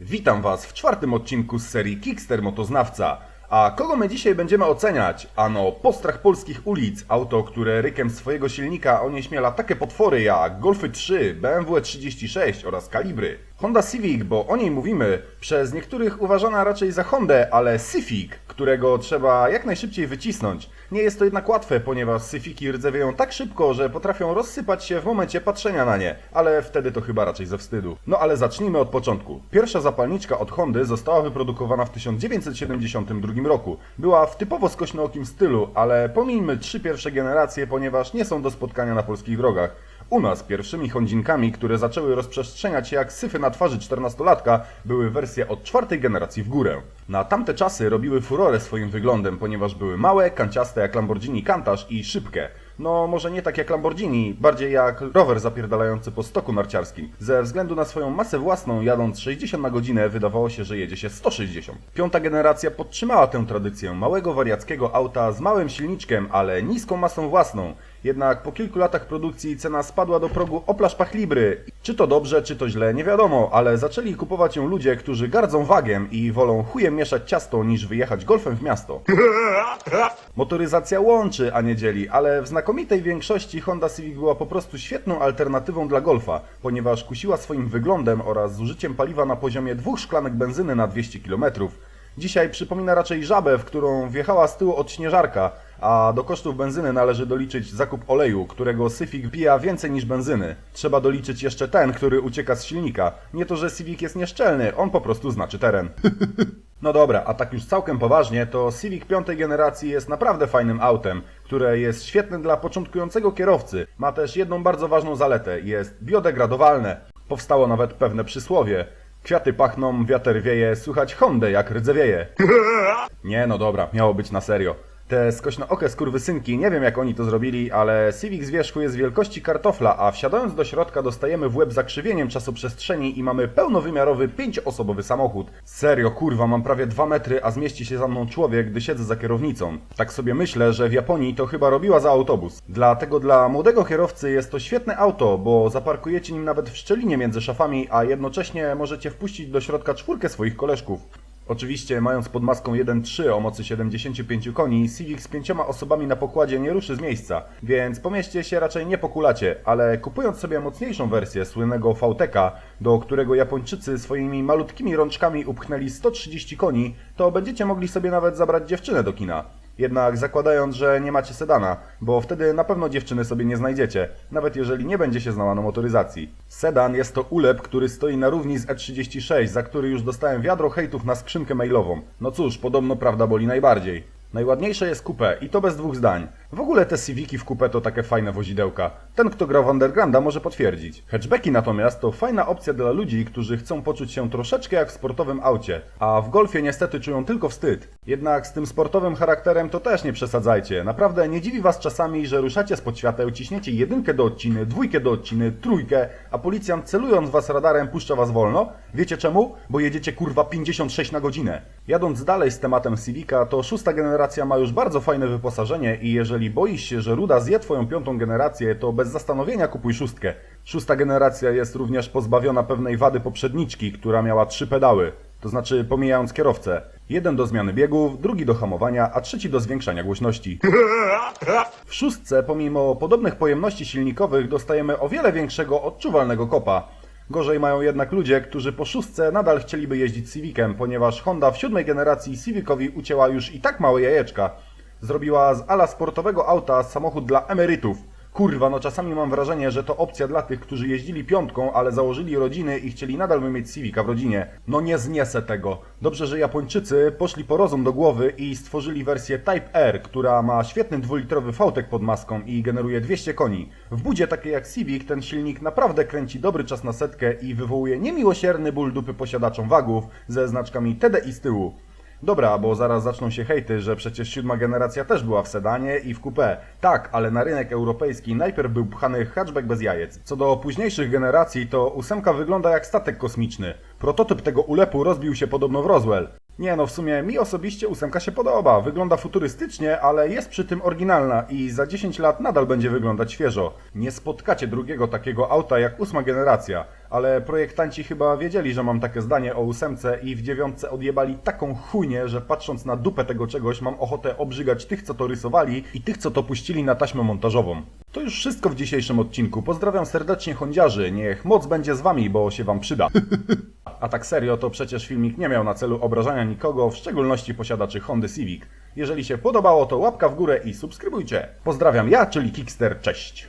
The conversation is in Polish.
Witam Was w czwartym odcinku z serii Kickster Motoznawca. A kogo my dzisiaj będziemy oceniać? Ano, postrach polskich ulic, auto, które rykiem swojego silnika onieśmiela takie potwory jak Golfy 3, BMW 36 oraz Kalibry. Honda Civic, bo o niej mówimy, przez niektórych uważana raczej za Hondę, ale Civic, którego trzeba jak najszybciej wycisnąć. Nie jest to jednak łatwe, ponieważ Civiki rdzewieją tak szybko, że potrafią rozsypać się w momencie patrzenia na nie, ale wtedy to chyba raczej ze wstydu. No ale zacznijmy od początku. Pierwsza zapalniczka od Hondy została wyprodukowana w 1972 roku. Była w typowo skośnookim stylu, ale pomijmy trzy pierwsze generacje, ponieważ nie są do spotkania na polskich drogach. U nas pierwszymi Hondzinkami, które zaczęły rozprzestrzeniać się jak syfy na twarzy 14-latka, były wersje od czwartej generacji w górę. Na tamte czasy robiły furorę swoim wyglądem, ponieważ były małe, kanciaste jak Lamborghini Countach i szybkie. No, może nie tak jak Lamborghini, bardziej jak rower zapierdalający po stoku narciarskim. Ze względu na swoją masę własną, jadąc 60 na godzinę, wydawało się, że jedzie się 160. Piąta generacja podtrzymała tę tradycję małego wariackiego auta z małym silniczkiem, ale niską masą własną. Jednak po kilku latach produkcji cena spadła do progu Opla Szpachlibry. Czy to dobrze, czy to źle, nie wiadomo, ale zaczęli kupować ją ludzie, którzy gardzą wagiem i wolą chujem mieszać ciasto niż wyjechać golfem w miasto. Motoryzacja łączy, a nie dzieli, ale w znakomitej większości Honda Civic była po prostu świetną alternatywą dla Golfa, ponieważ kusiła swoim wyglądem oraz zużyciem paliwa na poziomie dwóch szklanek benzyny na 200 km. Dzisiaj przypomina raczej żabę, w którą wjechała z tyłu od śnieżarka, a do kosztów benzyny należy doliczyć zakup oleju, którego Civic pija więcej niż benzyny. Trzeba doliczyć jeszcze ten, który ucieka z silnika. Nie to, że Civic jest nieszczelny, on po prostu znaczy teren. No dobra, a tak już całkiem poważnie, to Civic piątej generacji jest naprawdę fajnym autem, które jest świetne dla początkującego kierowcy. Ma też jedną bardzo ważną zaletę, jest biodegradowalne. Powstało nawet pewne przysłowie. Kwiaty pachną, wiatr wieje, słychać Hondę jak rdzewieje. Nie no dobra, miało być na serio. Te skośnookie skurwysynki, nie wiem jak oni to zrobili, ale Civic z wierzchu jest wielkości kartofla, a wsiadając do środka dostajemy w łeb zakrzywieniem czasoprzestrzeni i mamy pełnowymiarowy, pięcioosobowy samochód. Serio, kurwa, mam prawie dwa metry, a zmieści się za mną człowiek, gdy siedzę za kierownicą. Tak sobie myślę, że w Japonii to chyba robiła za autobus. Dlatego dla młodego kierowcy jest to świetne auto, bo zaparkujecie nim nawet w szczelinie między szafami, a jednocześnie możecie wpuścić do środka czwórkę swoich koleżków. Oczywiście, mając pod maską 1.3 o mocy 75 koni, Civic z pięcioma osobami na pokładzie nie ruszy z miejsca, więc po mieście się raczej nie pokulacie, ale kupując sobie mocniejszą wersję słynnego VTK, do którego Japończycy swoimi malutkimi rączkami upchnęli 130 koni, to będziecie mogli sobie nawet zabrać dziewczynę do kina. Jednak zakładając, że nie macie sedana, bo wtedy na pewno dziewczyny sobie nie znajdziecie, nawet jeżeli nie będzie się znała na motoryzacji. Sedan jest to ulep, który stoi na równi z E36, za który już dostałem wiadro hejtów na skrzynkę mailową. No cóż, podobno prawda boli najbardziej. Najładniejsze jest coupe i to bez dwóch zdań. W ogóle te Civiki w coupe to takie fajne wozidełka. Ten, kto grał w Undergrounda może potwierdzić. Hatchbacki natomiast to fajna opcja dla ludzi, którzy chcą poczuć się troszeczkę jak w sportowym aucie, a w golfie niestety czują tylko wstyd. Jednak z tym sportowym charakterem to też nie przesadzajcie. Naprawdę nie dziwi was czasami, że ruszacie spod świateł, ciśniecie jedynkę do odciny, dwójkę do odciny, trójkę, a policjant celując was radarem puszcza was wolno? Wiecie czemu? Bo jedziecie kurwa 56 na godzinę. Jadąc dalej z tematem Civica, to szósta generacja ma już bardzo fajne wyposażenie i jeżeli boisz się, że Ruda zje twoją piątą generację, to bez zastanowienia kupuj szóstkę. Szósta generacja jest również pozbawiona pewnej wady poprzedniczki, która miała trzy pedały. To znaczy pomijając kierowcę. Jeden do zmiany biegów, drugi do hamowania, a trzeci do zwiększania głośności. W szóstce, pomimo podobnych pojemności silnikowych, dostajemy o wiele większego odczuwalnego kopa. Gorzej mają jednak ludzie, którzy po szóstce nadal chcieliby jeździć Civicem, ponieważ Honda w siódmej generacji Civicowi ucięła już i tak małe jajeczka. Zrobiła z ala sportowego auta samochód dla emerytów. Kurwa, no czasami mam wrażenie, że to opcja dla tych, którzy jeździli piątką, ale założyli rodziny i chcieli nadal mieć Civica w rodzinie. No nie zniesę tego. Dobrze, że Japończycy poszli po rozum do głowy i stworzyli wersję Type R, która ma świetny dwulitrowy fałtek pod maską i generuje 200 koni. W budzie takiej jak Civic ten silnik naprawdę kręci dobry czas na setkę i wywołuje niemiłosierny ból dupy posiadaczom wagów ze znaczkami TDI z tyłu. Dobra, bo zaraz zaczną się hejty, że przecież siódma generacja też była w sedanie i w coupé. Tak, ale na rynek europejski najpierw był pchany hatchback bez jajec. Co do późniejszych generacji, to ósemka wygląda jak statek kosmiczny. Prototyp tego ulepu rozbił się podobno w Roswell. Nie no, w sumie mi osobiście ósemka się podoba. Wygląda futurystycznie, ale jest przy tym oryginalna i za 10 lat nadal będzie wyglądać świeżo. Nie spotkacie drugiego takiego auta jak ósma generacja, ale projektanci chyba wiedzieli, że mam takie zdanie o ósemce i w dziewiątce odjebali taką chujnię, że patrząc na dupę tego czegoś mam ochotę obrzygać tych, co to rysowali i tych, co to puścili na taśmę montażową. To już wszystko w dzisiejszym odcinku. Pozdrawiam serdecznie Hondziarzy. Niech moc będzie z wami, bo się wam przyda. A tak serio, to przecież filmik nie miał na celu obrażania nikogo, w szczególności posiadaczy Hondy Civic. Jeżeli się podobało, to łapka w górę i subskrybujcie. Pozdrawiam ja, czyli Kickster, cześć!